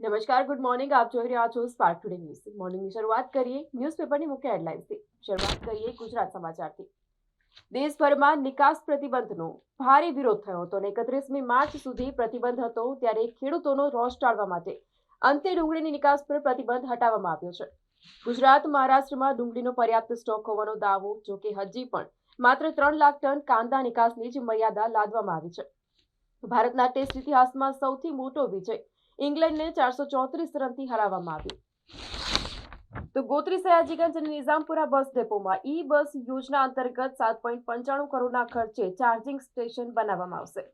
નમસ્કાર, good morning. આપ જોઈ રહ્યા છો સ્પાર્ક ટુડે ન્યૂઝ મોર્નિંગની શરૂઆત કરીએ ન્યૂઝપેપરની મુખ્ય હેડલાઇન્સથી. શરૂઆત કરીએ ગુજરાત સમાચારથી. દેશભરમાં નિકાસ પ્રતિબંધનો ભારે વિરોધ થયો હતો અને એકત્રીસમી માર્ચ સુધી પ્રતિબંધ હતો ત્યારે ખેડૂતોનો રોષ ટાળવા માટે અંતે ડુંગળીની નિકાસ પર પ્રતિબંધ હટાવવામાં આવ્યો છે. ગુજરાત, મહારાષ્ટ્રમાં ડુંગળીનો પર્યાપ્ત સ્ટોક હોવાનો દાવો, જો કે હજી પણ માત્ર ત્રણ લાખ ટન કાંદા નિકાસની જ મર્યાદા લાદવામાં આવી છે. ભારતના ટેસ્ટ ઇતિહાસમાં સૌથી મોટો વિજય ઇંગ્લેન્ડને ચારસો ચોત્રીસ રનથી હરાવવામાં આવ્યું. તો ગોત્રી સયાજીગંજ અને નિઝામપુરા બસ ડેપોમાં ઈ બસ યોજના અંતર્ગત સાત પોઈન્ટ પંચાણું કરોડના ખર્ચે ચાર્જિંગ સ્ટેશન બનાવવામાં આવશે.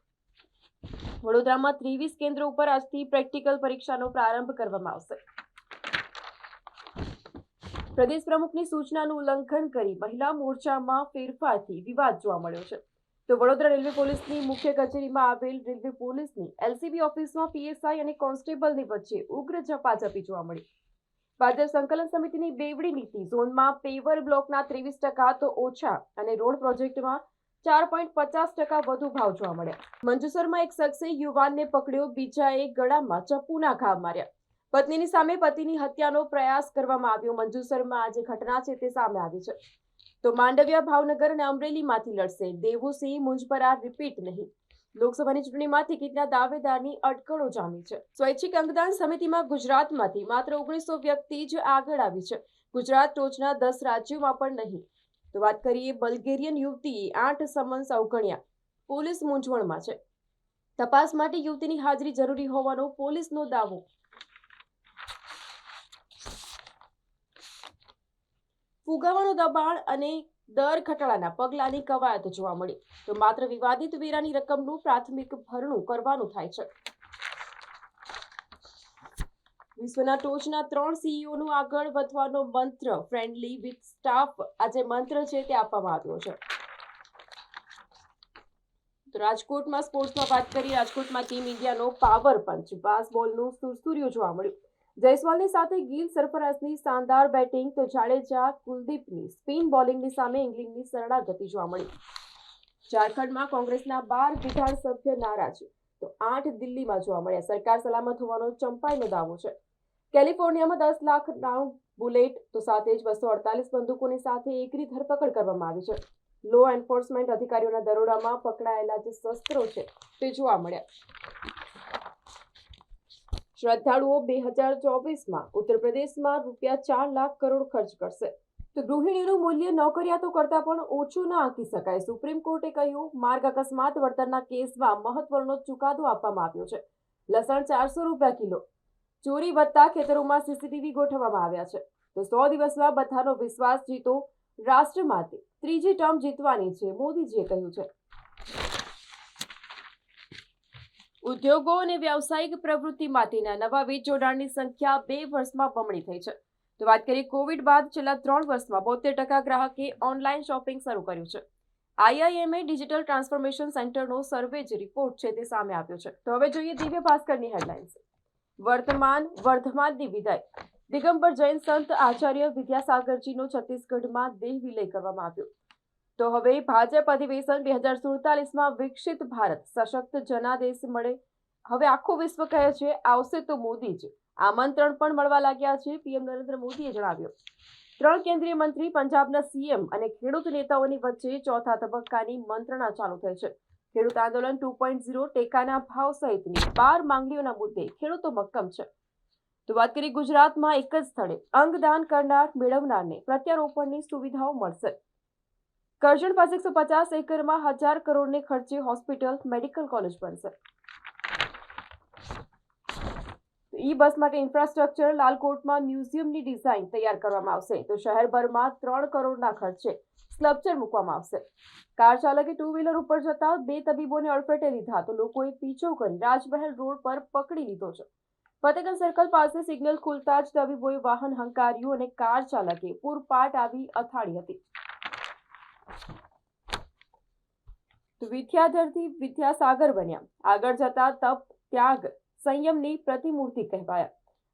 વડોદરામાં ત્રેવીસ કેન્દ્રો ઉપર આજથી પ્રેક્ટિકલ પરીક્ષાનો પ્રારંભ કરવામાં આવશે. પ્રદેશ પ્રમુખની સૂચનાનું ઉલ્લંઘન કરી મહિલા મોરચામાં ફેરફારથી વિવાદ જોવા મળ્યો છે. તો વડોદરા રેલવે પોલીસની મુખ્ય કચેરીમાં આવેલ રેલવે પોલીસની એલસીબી ઓફિસમાં પીએસઆઈ અને કોન્સ્ટેબલની વચ્ચે ઉગ્ર ઝપાઝપી જોવા મળી. ભાજપ સંકલન સમિતિની બેવડી નીતિ, ઝોનમાં પેવર બ્લોકના ત્રેવીસ ટકા તો ઓછા અને રોડ પ્રોજેક્ટમાં ચાર પોઈન્ટ પચાસ ટકા વધુ ભાવ જોવા મળ્યા. મંજુસરમાં એક શખ્સે યુવાનને પકડ્યો, બીજાએ ગળામાં ચપ્પુના ઘા માર્યા. પત્નીની સામે પતિની હત્યાનો પ્રયાસ કરવામાં આવ્યો. મંજુસરમાં આજે ઘટના છે તે સામે આવી છે. તો માંડવિયા, ભાવનગર અને અમરેલીમાંથી લડશે. દેવુસિંહ મુંજપરા, રિપીટ નહીં. લોકસભાની ચૂંટણીમાં ટિકિટના દાવેદારની અટકળો જામી છે. સ્વૈચ્છિક અંગદાન સમિતિમાં ગુજરાતમાંથી માત્ર ઓગણીસો વ્યક્તિ જ આગળ આવી છે. ગુજરાત ટોચના દસ રાજ્યોમાં પણ નહીં. તો વાત કરીએ બલ્ગેરિયન યુવતીએ આઠ સમન્સ અવગણ્યા. પોલીસ મૂંઝવણમાં છે. તપાસ માટે યુવતીની હાજરી જરૂરી હોવાનો પોલીસનો દાવો ફુગાવાનું દબાણ અને દર ઘટાડાના પગલાંની કવાયત જોવા મળી. તો માત્ર વિવાદિત વેરાની રકમનું પ્રાથમિક ભરણું કરવાનું થાય છે. વિશ્વના ટોચના ત્રણ સીઈઓનું આગળ વધવાનો મંત્ર ફ્રેન્ડલી વિથ સ્ટાફ આ જે મંત્ર છે તે આપવામાં આવ્યો છે. તો રાજકોટમાં સ્પોર્ટ્સમાં વાત કરી રાજકોટમાં ટીમ ઇન્ડિયાનો પાવર પંચ બાસબોલનું સુરસુર્યું જોવા મળ્યું. જયસ્વાલની સાથે ગિલ સરફરાઝની શાનદાર બેટિંગ તો જાડેજા કુલદીપની. સ્પિન બોલિંગની સામે ઇંગ્લેન્ડની સરળા ગતિ જોવા મળી. ઝારખંડમાં કોંગ્રેસના બાર વિધાનસભ્ય નારાજ. તો આઠ દિલ્હીમાં જોવા મળ્યા. સરકાર સલામત હોવાનો ચંપાઈનો દાવો છે. કેલિફોર્નિયામાં દસ લાખ રાઉન્ડ બુલેટ તો સાથે જ બસો અડતાલીસ બંદૂકોની સાથે એકરી ધરપકડ કરવામાં આવી છે. લો એન્ફોર્સમેન્ટ અધિકારીઓના દરોડામાં પકડાયેલા જે શસ્ત્રો છે તે જોવા મળ્યા. શ્રદ્ધાળુઓ બે હજાર ચોવીસમાં ઉત્તર પ્રદેશમાં રૂપિયા ચાર લાખ કરોડ ખર્ચ કરશે. તો ગૃહિણીનું મૂલ્ય નોકરિયાતો કરતાં પણ ઓછું ના આંકી શકાય. સુપ્રીમ કોર્ટે કહ્યું, માર્ગ અકસ્માત વળતરના કેસમાં મહત્વનો ચુકાદો આપવામાં આવ્યો છે. લસણ ચારસો રૂપિયા કિલો. ચોરી વધતા ખેતરોમાં સીસીટીવી ગોઠવવામાં આવ્યા છે. તો સો દિવસમાં બધાનો વિશ્વાસ જીતો રાષ્ટ્ર માટે ત્રીજી ટર્મ જીતવાની છે, મોદીજીએ કહ્યું છે. ઉદ્યોગો અને વ્યાવસાયિક પ્રવૃત્તિ માટેના નવા વીજ જોડાણની સંખ્યા બે વર્ષમાં બમણી થઈ છે. તો વાત કરીએ કોવિડ બાદ છેલ્લા ત્રણ વર્ષમાં બોતેર ટકા ગ્રાહકે ઓનલાઈન શોપિંગ શરૂ કર્યું છે. આઈઆઈએમએ ડિજિટલ ટ્રાન્સફોર્મેશન સેન્ટરનો સર્વે જ રિપોર્ટ છે તે સામે આવ્યો છે. તો હવે જોઈએ દિવ્ય ભાસ્કરની હેડલાઇન્સ. વર્તમાન વર્ધમાનની વિદાય. દિગંબર જૈન સંત આચાર્ય વિદ્યાસાગરજીનો છત્તીસગઢમાં દેહ વિલય કરવામાં આવ્યો. તો હવે ભાજપ અધિવેશન બે હજાર સુડતાલીસમાં વિકસિત ભારત, સશક્ત જનાદેશ મળે. હવે આખું વિશ્વ કહે છે, આવશે તો મોદી જ. આમંત્રણ પણ મળવા લાગ્યા છે, પીએમ નરેન્દ્ર મોદીએ જણાવ્યું. ત્રણ કેન્દ્રીય મંત્રી, પંજાબના સીએમ અને ખેડૂત નેતાઓની વચ્ચે ચોથા તબક્કાની મંત્રણા ચાલુ થઈ છે. ખેડૂત આંદોલન ટુ પોઈન્ટ ઝીરો, ટેકાના ભાવ સહિતની બાર માંગણીઓના મુદ્દે ખેડૂતો મક્કમ છે. તો વાત કરી ગુજરાતમાં એક જ સ્થળે. અંગદાન કરનાર મેળવનારને પ્રત્યારોપણની સુવિધાઓ મળશે. કરજણ પાસે એકસો પચાસ એકરમાં હજાર કરોડને ખર્ચે હોસ્પિટલ મેડિકલ કોલેજ બનશે. ઈ બસ માટે ઇન્ફ્રાસ્ટ્રક્ચર લાલકોટમાં મ્યુઝિયમની ડિઝાઇન તૈયાર કરવામાં આવશે. તો શહેરભરમાં ત્રણ કરોડના ખર્ચે સ્લપ્ચર મૂકવામાં આવશે. કાર ચાલકે ટુ વ્હીલર ઉપર જતા બે તબીબોને અડફેટે લીધા. તો લોકોએ પીછો કરી રાજમહેલ રોડ પર પકડી લીધો છે. ફતેગંજ સર્કલ પાસે સિગ્નલ ખુલતા જ તબીબોએ વાહન હંકાર્યું અને કાર ચાલકે પૂરપાટ આવી અથાળી હતી. તો વિદ્યાધરથી વિદ્યાસાગર બન્યા. આગળ જતા તપ, ત્યાગ, સંયમની પ્રતિમૂર્તિ કહેવાયા.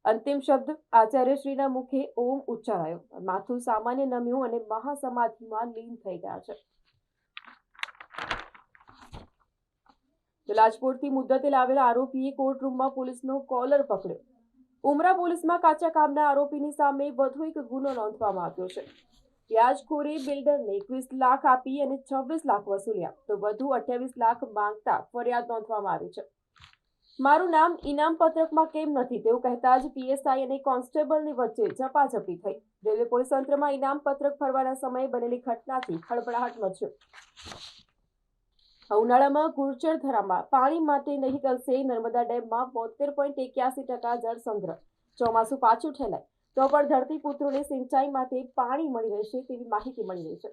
અંતિમ શબ્દ આચાર્યશ્રીના મુખે ઓમ ઉચ્ચારાયો. માથું સામાન્ય નમ્યું અને મહાસમાધિમાં લીન થઈ ગયા છે. રાજકોટથી મુદ્દતે લાવેલા આરોપીએ કોર્ટરૂમમાં પોલીસનો કોલર પકડ્યો. ઉમરા પોલીસમાં કાચા કામના આરોપીની સામે વધુ એક ગુનો નોંધવામાં આવ્યો છે. વ્યાજખોરી બિલ્ડરને એકવીસ લાખ આપી અને છવ્વીસ લાખ વસૂલ્યા. તો વધુ અઠ્યાવીસ લાખ માંગતા ફરિયાદ નોંધવામાં આવી છે. મારું નામ ઇનામ પત્રકમાં કેમ નથી તેવું કહેતા જ પીએસઆઈ અને કોન્સ્ટેબલની વચ્ચે ઝપાઝપી થઈ. રેલવે પોલીસ તંત્રમાં ઇનામ પત્રક ફરવાના સમયે બનેલી ઘટનાથી ખળભળાટ મચ્યો. ઉનાળામાં ગુર્જર ધરામાં પાણી માટે નહીં કરશે નર્મદા ડેમમાં બોતેર પોઈન્ટ એક્યાસી ટકા જળ સંગ્રહ ચોમાસું પાછું ઠેલાય. તો પણ ધરતીપુત્રોને સિંચાઈ માટે પાણી મળી રહેશે તેવી માહિતી મળી રહી છે.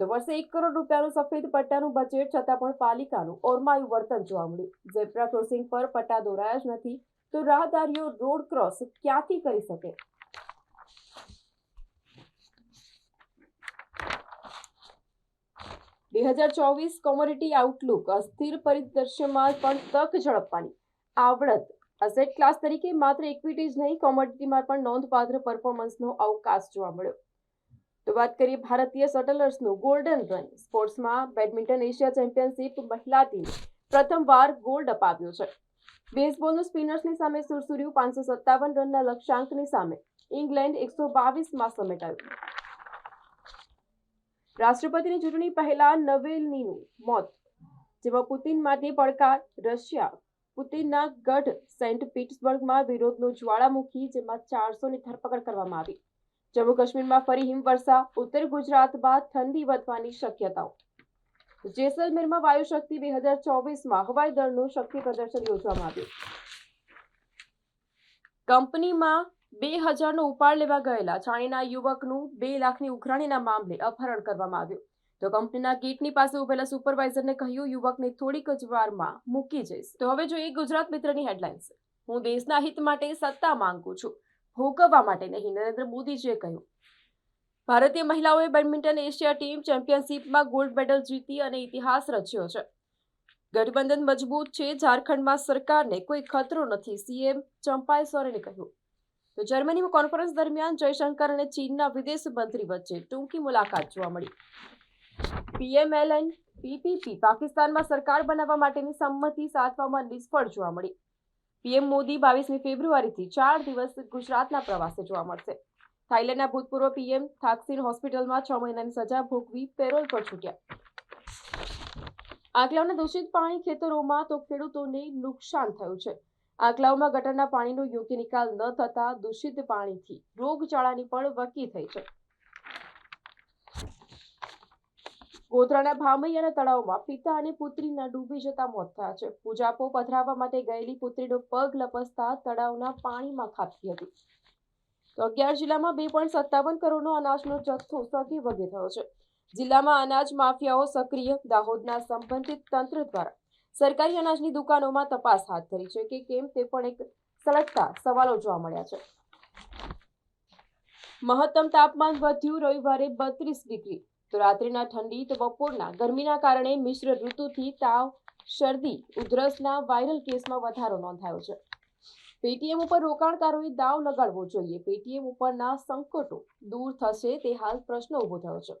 તો વર્ષે એક કરોડ રૂપિયાનું સફેદ પટ્ટાનું બજેટ છતાં પણ પાલિકાનું ઓરમાયું વર્તન જોવા મળ્યું. ઝેબ્રા ક્રોસિંગ પર પટ્ટા દોરાયા જ નથી તો રાહદારીઓ રોડ ક્રોસ ક્યાંથી કરી શકે? બે હજાર ચોવીસ કોમોડિટી આઉટલુક અસ્થિર પરિદૃશ્યમાં પણ તક ઝડપવાની આવડત અસેટ ક્લાસ તરીકે માત્ર ઇક્વિટી જ નહીં કોમોડિટીમાં પણ નોંધપાત્ર પરફોર્મન્સનો અવકાશ જોવા મળ્યો. તો વાત કરીએ ભારતીય શટલર્સનું ગોલ્ડન રન સ્પોર્ટ્સમાં બેડમિન્ટન એશિયા ચેમ્પિયનશિપ મહિલા ટીમે પ્રથમવાર ગોલ્ડ અપાવ્યો છે. બેઝબોલનું સ્પિનર્સની સામે સુરસુર્યું પાંચસો સત્તાવન રનના લક્ષ્યાંકની સામે ઇંગ્લેન્ડ એકસો બાવીસમાં સમેટાયું. રાષ્ટ્રપતિની ચૂંટણી પહેલા નવેલનીનું મોત, જેમાં પુતિન માટે પડકાર, રશિયા પુતિનના ગઢ સેન્ટ પીટર્સબર્ગમાં વિરોધનો જ્વાળામુખી જેમાં ચારસોની ધરપકડ કરવામાં આવી. જમ્મુ કાશ્મીરમાં ફરી હિમવર્ષા, ઉત્તર ગુજરાત બાદ ઠંડી વધવાની શક્યતાઓ. જેસલમેરમાં વાયુ શક્તિ બે હજાર ચોવીસમાં હવાઈ દળનું શક્તિ પ્રદર્શન યોજવામાં આવ્યું. કંપનીમાં બે હજારનો ઉપાડ લેવા ગયેલા ચાણીના યુવકનું બે લાખની ઉઘરાણીના મામલે અપહરણ કરવામાં આવ્યું. તો કંપનીના ગેટની પાસે ઉભેલા સુપરવાઇઝરને કહ્યું, યુવકને થોડીક જ વારમાં મૂકી જઈશ. તો હવે જોઈએ ગુજરાત મિત્રની હેડલાઇન્સ હું દેશના હિત માટે સત્તા માંગુ છું. ભોગવવા માટે નહીં, નરેન્દ્ર મોદીજીએ કહ્યું. ભારતીય મહિલાઓએ બેડમિન્ટન એશિયા ટીમ ચેમ્પિયનશિપમાં ગોલ્ડ મેડલ જીતી અને ઇતિહાસ રચ્યો છે. ગઠબંધન મજબૂત છે, ઝારખંડમાં સરકારને કોઈ ખતરો નથી, સીએમ ચંપાઈ સોરેને કહ્યું. તો જર્મનીમાં કોન્ફરન્સ દરમિયાન જયશંકર અને ચીનના વિદેશ મંત્રી વચ્ચે ટૂંકી મુલાકાત જોવા મળી. પીએમએલએન, પીપીપી પાકિસ્તાનમાં સરકાર બનાવવા માટેની સંમતિ સાધવામાં નિષ્ફળ જોવા મળી. પીએમ મોદી બાવીસમી ફેબ્રુઆરીથી ચાર દિવસ ગુજરાતના પ્રવાસે જોવા મળશે. થાઈલેન્ડના ભૂતપૂર્વ પીએમ થાકસીન હોસ્પિટલમાં છ મહિનાની સજા ભોગવી પેરોલ પર છૂટ્યા. આંકલાવના દૂષિત પાણી ખેતરોમાં તો ખેડૂતોને નુકસાન થયું છે. આંકલાવમાં ગટરના પાણીનો યોગ્ય નિકાલ ન થતા દૂષિત પાણીથી રોગચાળાની પણ વકી થઈ છે. ગોધરાના ભામૈયાના તળાવમાં પિતા અને પુત્રીના ડૂબી જતા મોત થયા છે. પૂજાપો પધરાવવા માટે ગયેલી પુત્રીનો પગ લપસતા તળાવના પાણીમાં ખાબકી હતી. તો અગિયાર જિલ્લામાં બે પોઈન્ટ સત્તાવન કરોડનો અનાજનો જથ્થો સગી વગે થયો છે. જિલ્લામાં અનાજ માફિયાઓ સક્રિય, દાહોદના સંબંધિત તંત્ર દ્વારા. સરકારી અનાજની દુકાનોમાં તપાસ હાથ ધરી છે કે કેમ તે પણ એક સળગતા સવાલો જોવા મળ્યા છે. મહત્તમ તાપમાન વધ્યું, રવિવારે બત્રીસ ડિગ્રી. તો રાત્રિના ઠંડી તો બપોરના. ગરમીના કારણે મિશ્ર ઋતુથી તાવ, શરદી, ઉધરસના વાયરલ કેસમાં વધારો નોંધાયો છે. પેટીએમ ઉપર રોકાણકારોએ દાવ લગાડવો જોઈએ. પેટીએમ ઉપરના સંકટો દૂર થશે તે હાલ પ્રશ્ન ઊભો થયો છે.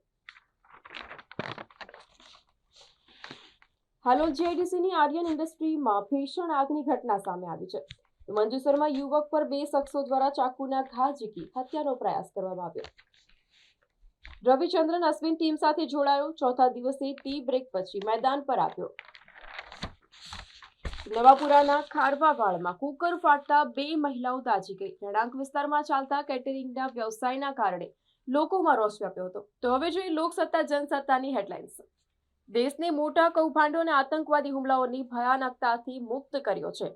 હાલોલ જીઆઈડીસીની આર્યન ઇન્ડસ્ટ્રીમાં ભીષણ આગની ઘટના સામે આવી છે. મંજુસરમાં યુવક પર બે શખ્સો દ્વારા ચાકુના ઘા ઝીકી. હત્યાનો પ્રયાસ કરવામાં આવ્યો. રવિચંદ્રન અશ્વિન ટીમ સાથે જોડાયો. ચોથા દિવસે ટી બ્રેક પછી મેદાન પર આવ્યો નવાપુરાના ખારવાવાડમાં કુકર ફાટતા બે મહિલાઓ દાજી ગઈ. રહેણાંક વિસ્તારમાં ચાલતા કેટરિંગના વ્યવસાયના કારણે લોકોમાં રોષ વ્યાપ્યો હતો. તો હવે જોઈએ લોકસત્તા, જનસત્તાની હેડલાઇન્સ. દેશને મોટા કૌભાંડો અને આતંકવાદી હુમલાઓની ભયાનકતાથી મુક્ત કર્યો છે.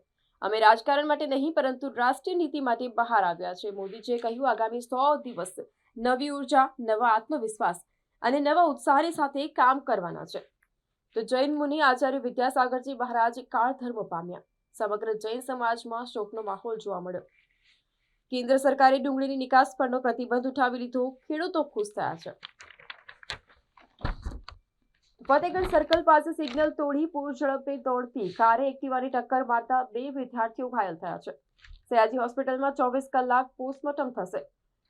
અમે રાજકારણ માટે નહીં, પરંતુ રાષ્ટ્રીય નીતિ માટે બહાર આવ્યા છે. મોદીજીએ કહ્યું, આગામી સો દિવસ નવી ઊર્જા, નવા આત્મવિશ્વાસ અને નવા ઉત્સાહની સાથે કામ કરવાના છે. તો જૈન મુનિ આચાર્ય વિદ્યાસાગરજી મહારાજ કાળ ધર્મ પામ્યા. સમગ્ર જૈન સમાજમાં શોકનો માહોલ જોવા મળ્યો. કેન્દ્ર સરકારે ડુંગળીની નિકાસ પરનો પ્રતિબંધ ઉઠાવી લીધો. ખેડૂતો ખુશ થયા છે. ફતેગઢ સર્કલ પાસે સિગ્નલ તોડી પૂર ઝડપે દોડતી કારે એક્ટિવાની ટક્કર મારતા બે વિદ્યાર્થીઓ ઘાયલ થયા છે. સયાજી હોસ્પિટલમાં ચોવીસ કલાક પોસ્ટમોર્ટમ થશે.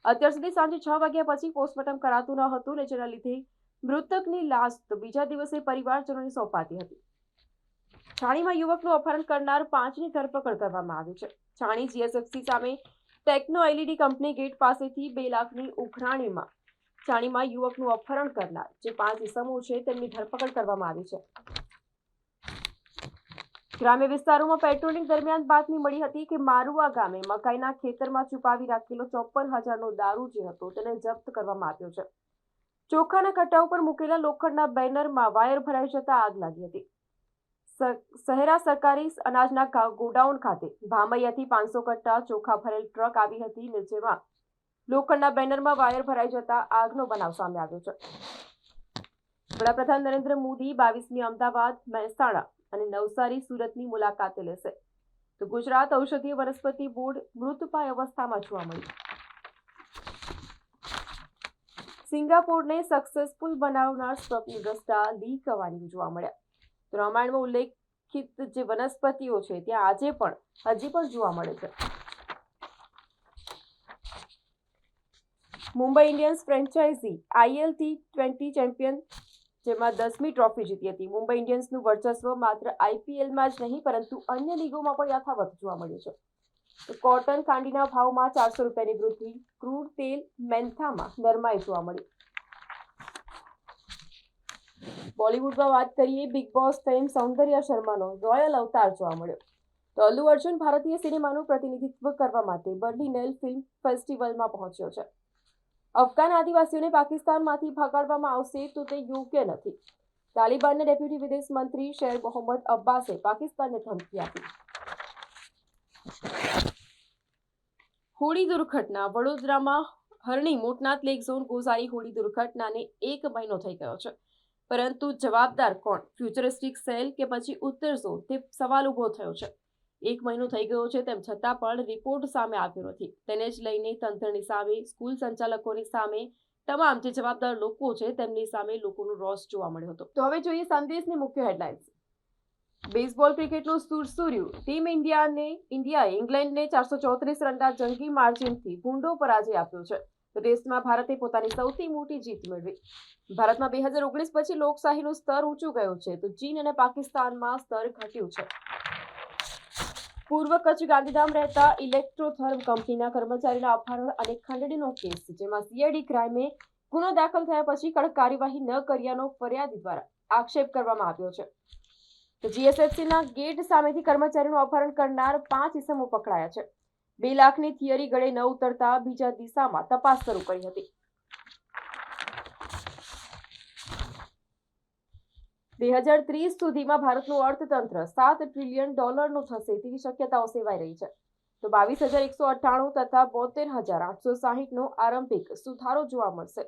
અત્યાર સુધી સાંજે છ વાગ્યા પછી પોસ્ટમોર્ટમ કરાતું ન હતું ને જેના લીધે મૃતકની લાશ બીજા દિવસે પરિવારજનોને સોંપાતી હતી. છાણીમાં યુવકનું અપહરણ કરનાર પાંચની ધરપકડ કરવામાં આવી છે. છાણી જીએસએફસી સામે ટેકનો એલઈડી કંપની ગેટ પાસેથી બે લાખની ઉઘરાણીમાં છાણીમાં યુવકનું અપહરણ કરનાર જે પાંચ ઇસમો છે તેમની ધરપકડ કરવામાં આવી છે. ગ્રામ્ય વિસ્તારોમાં પેટ્રોલિંગ દરમિયાન બાતમી મળી હતી કે મારુવા ગામે મકાઈના ખેતરમાં છુપાવી રાખેલો ચોપન હજારનો દારૂ જે હતો તેને જપ્ત કરવામાં આવ્યો છે. ચોખાના કટ્ટા ઉપર મૂકેલા લોખંડના બેનરમાં વાયર ભરાઈ જતા આગ લાગી હતી. શહેરા સરકારી અનાજના ગોડાઉન ખાતે ભામૈયાથી પાંચસો કટ્ટા ચોખા ભરેલ ટ્રક આવી હતી ને જેમાં લોખંડના બેનરમાં વાયર ભરાઈ જતા આગનો બનાવ સામે આવ્યો છે. વડાપ્રધાન નરેન્દ્ર મોદી બાવીસમી અમદાવાદ મહેસાણા અને નવસારી સુરતની મુલાકાતે લેશે. તો ગુજરાત ઔષધીય વનસ્પતિ બોર્ડ મૃતપાય અવસ્થામાં જોવા મળ્યું. સિંગાપોરને સક્સેસફુલ બનાવનાર સ્વપ્નદ્રષ્ટા લી કવાની જોવા મળ્યા. તો રામાયણમાં ઉલ્લેખિત જે વનસ્પતિઓ છે, ત્યાં આજે પણ હજી પણ જોવા મળે છે. Mumbai Indians franchise ILT twenty champion જેમાં દસમી ટ્રોફી જીતી હતી. મુંબઈ ઇન્ડિયન્સનું વર્ચસ્વ માત્ર આઈપીએલમાં જ નહીં, પરંતુ અન્ય લીગોમાં પણ યથાવત જોવા મળ્યું છે. કોટન કાંડીના ભાવમાં ચારસો રૂપિયાની વૃદ્ધિ ક્રૂડ તેલ મેન્થામાં નરમાઈ જોવા મળી. બોલિવૂડમાં વાત કરીએ, બિગ બોસ ફેમ સૌંદર્ય શર્માનો રોયલ અવતાર જોવા મળ્યો. તો અલ્લુ અર્જુન ભારતીય સિનેમાનું પ્રતિનિધિત્વ કરવા માટે બર્લિનેલ ફિલ્મ ફેસ્ટિવલમાં પહોંચ્યો છે. અફઘાન આદિવાસીઓને પાકિસ્તાનમાંથી ભગાડવામાં આવશે તો તે યોગ્ય નથી. તાલિબાનના ડેપ્યુટી વિદેશ મંત્રી શેર મોહમ્મદ અબ્બાસે પાકિસ્તાનને ધમકી આપી. હોળી દુર્ઘટના, વડોદરામાં હરણી મોટનાથ લેક ઝોન ગોઝારી હોળી દુર્ઘટનાને એક મહિનો થઈ ગયો છે. પરંતુ જવાબદાર કોણ? ફ્યુચરિસ્ટિક સેલ કે પછી ઉત્તર ઝોન? તે સવાલ ઊભો થયો છે. એક મહિનો થઈ ગયો છે તેમ છતાં પણ રિપોર્ટ સામે આવ્યો નથી. તેને જ લઈને તંત્રની સામે સ્કૂલ સંચાલકોની સામે તમામ જે જવાબદાર લોકો છે તેમની સામે લોકોનો રોષ જોવા મળ્યો હતો. તો હવે જોઈએ સંદેશની મુખ્ય હેડલાઇન્સ બેઝબોલ ક્રિકેટનું સુરસુર્યું ટીમ ઇન્ડિયાને ઇન્ડિયાએ ઇંગ્લેન્ડને ચારસો ચોત્રીસ રનના જંગી માર્જિનથી ભૂંડો પરાજય આપ્યો છે. ટેસ્ટમાં ભારતે પોતાની સૌથી મોટી જીત મેળવી. ભારતમાં બે હજાર ઓગણીસ પછી લોકશાહીનું સ્તર ઊંચું ગયું છે. તો ચીન અને પાકિસ્તાનમાં સ્તર ઘટ્યું છે. પૂર્વ કચ્છ ગાંધીધામ રહેતા ઇલેક્ટ્રોથર્મ કંપનીના કર્મચારીના અપહરણ અને ખંડણીનો કેસ, જેમાં સીઆઈડી ક્રાઇમે ગુનો દાખલ થયા પછી કડક કાર્યવાહી ન કર્યાનો ફરિયાદી દ્વારા આક્ષેપ કરવામાં આવ્યો છે. જીએસએફસીના ગેટ સામેથી કર્મચારીનું અપહરણ કરનાર પાંચ ઇસમો પકડાયા છે. બે લાખની થિયરી ગળે ન ઉતરતા બીજા દિશામાં તપાસ શરૂ કરી હતી. બે હજાર ત્રીસ સુધીમાં ભારતનું અર્થતંત્ર સાત ટ્રિલિયન ડોલરનું થશે તેવી શક્યતાઓ સેવાઈ રહી છે. તો બાવીસ હજાર એકસો અઠ્ઠાણું તથા બોતેર હજાર આઠસો સાહીઠનો આરંભિક સુધારો જોવા મળશે.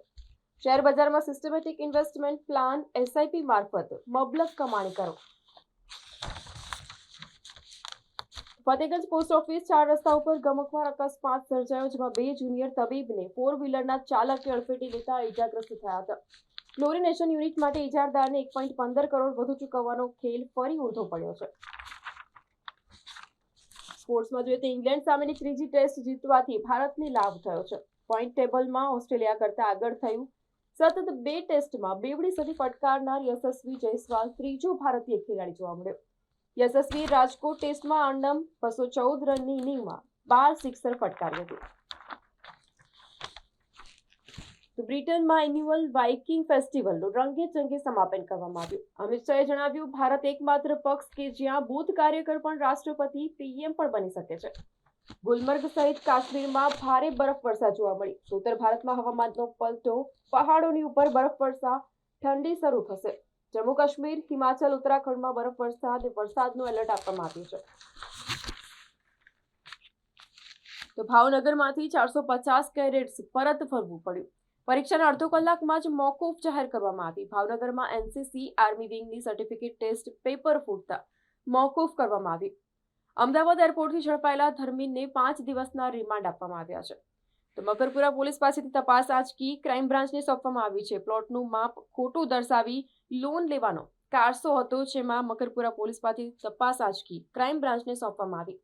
શેર બજારમાં સિસ્ટમેટિક ઇન્વેસ્ટમેન્ટ પ્લાન એસઆઈપી મારફત મબલક કમાણી કરો. ફતેગંજ પોસ્ટ ઓફિસ ચાર રસ્તા ઉપર ગમકવાર અકસ્માત સર્જાયો, જેમાં બે જુનિયર તબીબને ફોર વ્હીલરના ચાલકે અડફેટી લેતા ઇજાગ્રસ્ત થયા હતા. ક્લોરિનેશન યુનિટ માટે ઇજારદારને એક પોઈન્ટ પંદર કરોડ વધુ ચૂકવવાનો ખેલ ફરી ઊંધો પડ્યો છે. સ્પોર્ટ્સમાં જોઈએ તો ઇંગ્લેન્ડ સામેની ત્રીજી ટેસ્ટ જીતવાથી ભારતને લાભ થયો છે. પોઈન્ટ ટેબલમાં ઓસ્ટ્રેલિયા કરતા આગળ થયું. સતત બે ટેસ્ટમાં બેવડી સદી ફટકારનાર યશસ્વી જયસ્વાલ ત્રીજો ભારતીય ખેલાડી જોવા મળ્યો. યશસ્વી રાજકોટ ટેસ્ટમાં અણનમ બસો ચૌદ રનની ઇનિંગમાં બાર સિક્સર ફટકાર્યું હતી. તો બ્રિટનમાં એન્યુઅલ વાઇકિંગ ફેસ્ટિવલનું રંગે ચંગે સમાપન કરવામાં આવ્યું. અમિત શાહે જણાવ્યું, ભારત એકમાત્ર પક્ષ કે જ્યાં બુથ કાર્યકર પણ રાષ્ટ્રપતિ, પીએમ પણ બની શકે છે. ગુલમર્ગ સહિત કાશ્મીરમાં ભારે બરફવર્ષા જોવા મળી. ઉત્તર ભારતમાં હવામાનનો પલટો, પહાડોની ઉપર બરફવર્ષા ઠંડી શરૂ થશે. જમ્મુ કાશ્મીર, હિમાચલ, ઉત્તરાખંડમાં બરફવર્ષા અને વરસાદનું એલર્ટ આપવામાં આવ્યું છે. તો ભાવનગરમાંથી ચારસો પચાસ કેરેટ્સ પરત ફરવું પડ્યું. પરીક્ષાના અડધો કલાકમાં જ મોકૂફ જાહેર કરવામાં આવી. ભાવનગરમાં એનસીસી આર્મી વિંગની સર્ટિફિકેટ ટેસ્ટ પેપર ફૂટતા મોકૂફ કરવામાં આવી. અમદાવાદ એરપોર્ટથી ઝડપાયેલા ધર્મીનને પાંચ દિવસના રિમાન્ડ આપવામાં આવ્યા છે. તો મકરપુરા પોલીસ પાસેથી તપાસ આંચકી ક્રાઇમ બ્રાન્ચને સોંપવામાં આવી છે. પ્લોટનું માપ ખોટું દર્શાવી લોન લેવાનો કારસો હતો, જેમાં મકરપુરા પોલીસ પાસેથી તપાસ આંચકી ક્રાઇમ બ્રાન્ચને સોંપવામાં આવી.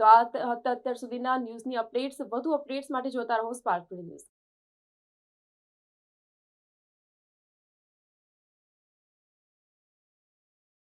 તો આ હતા અત્યાર સુધીના ન્યૂઝની અપડેટ્સ, વધુ અપડેટ્સ માટે જોતા રહો સ્પાર્ક ન્યૂઝ.